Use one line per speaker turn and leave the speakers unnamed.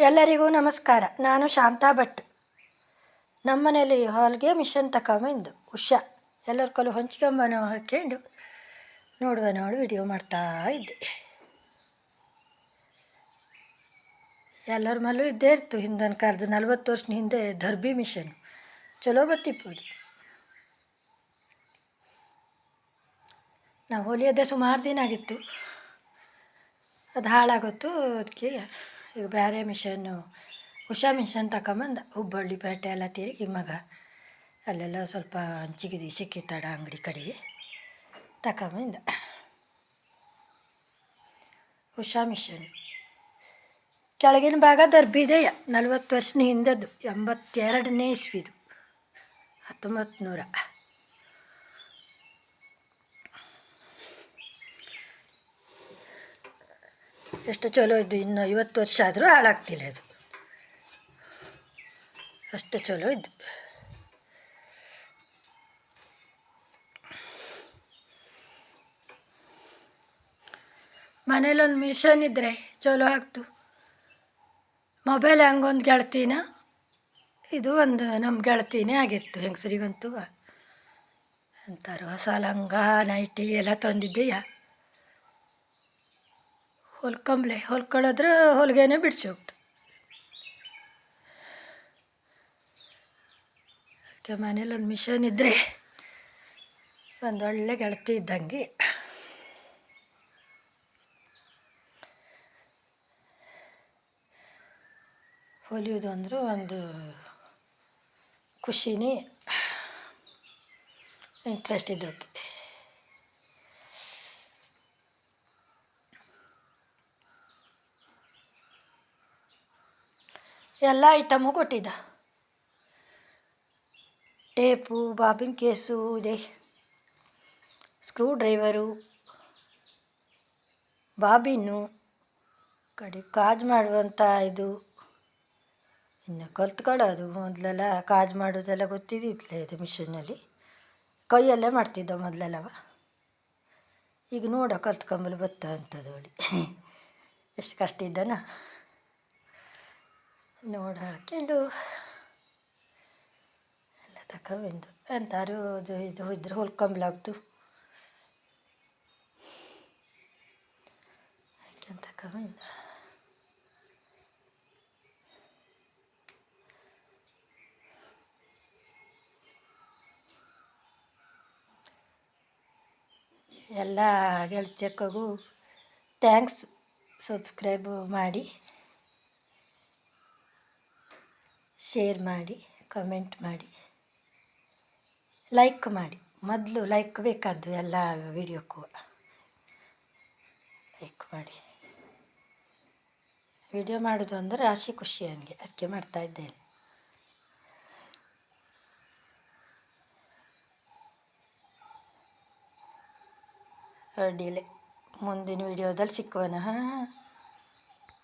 ಎಲ್ಲರಿಗೂ ನಮಸ್ಕಾರ. ನಾನು ಶಾಂತಾ ಭಟ್. ನಮ್ಮ ಹಾಲ್ಗೆ ಮಿಷನ್ ತಕೊಂಬಂದು ಉಷಾ. ಎಲ್ಲರ ಕಲ್ಲು ನಾವು ಹಾಕ್ಕೊಂಡು ನೋಡುವ ನೋಡು ವಿಡಿಯೋ ಮಾಡ್ತಾ ಇದ್ದೆ. ಎಲ್ಲರ ಮೇಲೂ ಇದ್ದೇ ಇತ್ತು ಹಿಂದನ ಕಾಲದ ನಲ್ವತ್ತು ವರ್ಷದ ಹಿಂದೆ ದರ್ಬಿ ಮಿಷನ್. ಚಲೋ ಬತ್ತಿಪ್ಪದು ನಾವು ಹೋಲಿಯದ್ದೇ ಸುಮಾರು ದಿನ ಆಗಿತ್ತು. ಅದು ಹಾಳಾಗುತ್ತೋ. ಅದಕ್ಕೆ ಈಗ ಬೇರೆ ಮಿಷನ್ನು, ಉಷಾ ಮಿಷನ್ ತಗೊಂಬಂದ ಹುಬ್ಬಳ್ಳಿ ಪೇಟೆ ಎಲ್ಲ ತಿರುಗಿ ಮಗ. ಅಲ್ಲೆಲ್ಲ ಸ್ವಲ್ಪ ಹಂಚಿಗೆ ದಿಶಕ್ಕೆ ತಡ ಅಂಗಡಿ ಕಡೆ ತಗೊಂಬಂದ ಉಷಾ ಮಿಷನ್. ಕೆಳಗಿನ ಭಾಗ ದರ್ಬಿದೆಯ, ನಲ್ವತ್ತು ವರ್ಷದ ಹಿಂದದ್ದು ಎಂಬತ್ತೆರಡನೇ ಇಸ್ವಿದು ಹತ್ತೊಂಬತ್ತು ನೂರ ಎಷ್ಟು ಚಲೋ ಇದ್ದು ಇನ್ನು ಐವತ್ತು ವರ್ಷ ಆದರೂ ಹಾಳಾಗ್ತಿಲ್ಲ ಅದು ಅಷ್ಟು ಚಲೋ ಇದ್ದು ಮನೇಲೊಂದು ಮಿಷನ್ ಇದ್ದರೆ ಚಲೋ ಆಗ್ತು. ಮೊಬೈಲ್ ಹಂಗೊಂದು ಗೆಳತಿನ, ಇದು ಒಂದು ನಮ್ಮ ಗೆಳತಿನೇ ಆಗಿತ್ತು ಹೆಂಗಸರಿಗಂತೂ. ಅಂತಾರೆ, ಹೊಸ ಲಂಗ, ನೈಟಿ ಎಲ್ಲ ತಂದಿದ್ದೀಯ? ಹೊಲ್ಕೊಂಬ್ಲೆ ಹೊಲ್ಕೊಳ್ಳೋದ್ರೆ ಹೊಲಿಗೆನೇ ಬಿಡ್ಸಿ ಹೋಗ್ತು. ಅದಕ್ಕೆ ಮನೇಲಿ ಒಂದು ಮಿಷನ್ ಇದ್ದರೆ ಒಂದು ಒಳ್ಳೆ ಗೆಳತಿ ಇದ್ದಂಗೆ. ಹೊಲಿಯೋದು ಅಂದರೂ ಒಂದು ಖುಷಿನೇ ಇಂಟ್ರೆಸ್ಟ್ ಇದ್ದಕ್ಕೆ. ಎಲ್ಲ ಐಟಮು ಕೊಟ್ಟಿದ್ದ. ಟೇಪು, ಬಾಬಿನ್ ಕೇಸು, ಇದೆ. ಸ್ಕ್ರೂ ಡ್ರೈವರು, ಬಾಬಿನ್ನು ಕಡೆ ಕಾಜ್ ಮಾಡುವಂಥ ಇದು. ಇನ್ನು ಕಲ್ತ್ಕೊಳ್ಳೋದು ಮೊದಲೆಲ್ಲ ಕಾಜ್ ಮಾಡೋದೆಲ್ಲ ಗೊತ್ತಿದ್ದಿತ್ತಲ್ಲ ಇದು ಮಿಷಿನಲ್ಲಿ. ಕೈಯಲ್ಲೇ ಮಾಡ್ತಿದ್ದೋ ಮೊದಲೆಲ್ಲವ. ಈಗ ನೋಡೋ ಕಲ್ತ್ಕೊಂಬಲು ಬತ್ತ ಅಂತದ್ದು ನೋಡಿ ಎಷ್ಟು ಕಷ್ಟ ಇದ್ದನ. ನೋಡಿ ಎಲ್ಲ ತಗೊಂಬಂದು ಅಂತಾರು ಅದು ಇದು ಇದ್ರೆ ಹೊಲ್ಕೊಂಬ್ಲಾಗ್ತು ಹಾಕ್ಯಂತ ಎಲ್ಲ ಗೆಳತಿಯಕ್ಕಗೂ ಥ್ಯಾಂಕ್ಸ್ ಸಬ್ಸ್ಕ್ರೈಬ್ ಮಾಡಿ. ಶೇರ್ ಮಾಡಿ ಕಮೆಂಟ್ ಮಾಡಿ ಲೈಕ್ ಮಾಡಿ. ಮೊದಲು ಲೈಕ್ ಬೇಕಾದ್ದು ಎಲ್ಲ ವಿಡಿಯೋಕ್ಕೂ ಲೈಕ್ ಮಾಡಿ. ವಿಡಿಯೋ ಮಾಡೋದು ಅಂದರೆ ರಾಶಿ ಖುಷಿ ನನಗೆ ಅದಕ್ಕೆ ಮಾಡ್ತಾ ಇದ್ದೇನೆ. ಅಡ್ಡಿಲೆ ಮುಂದಿನ ವಿಡಿಯೋದಲ್ಲಿ ಸಿಕ್ಕುವನ? ಹಾಂ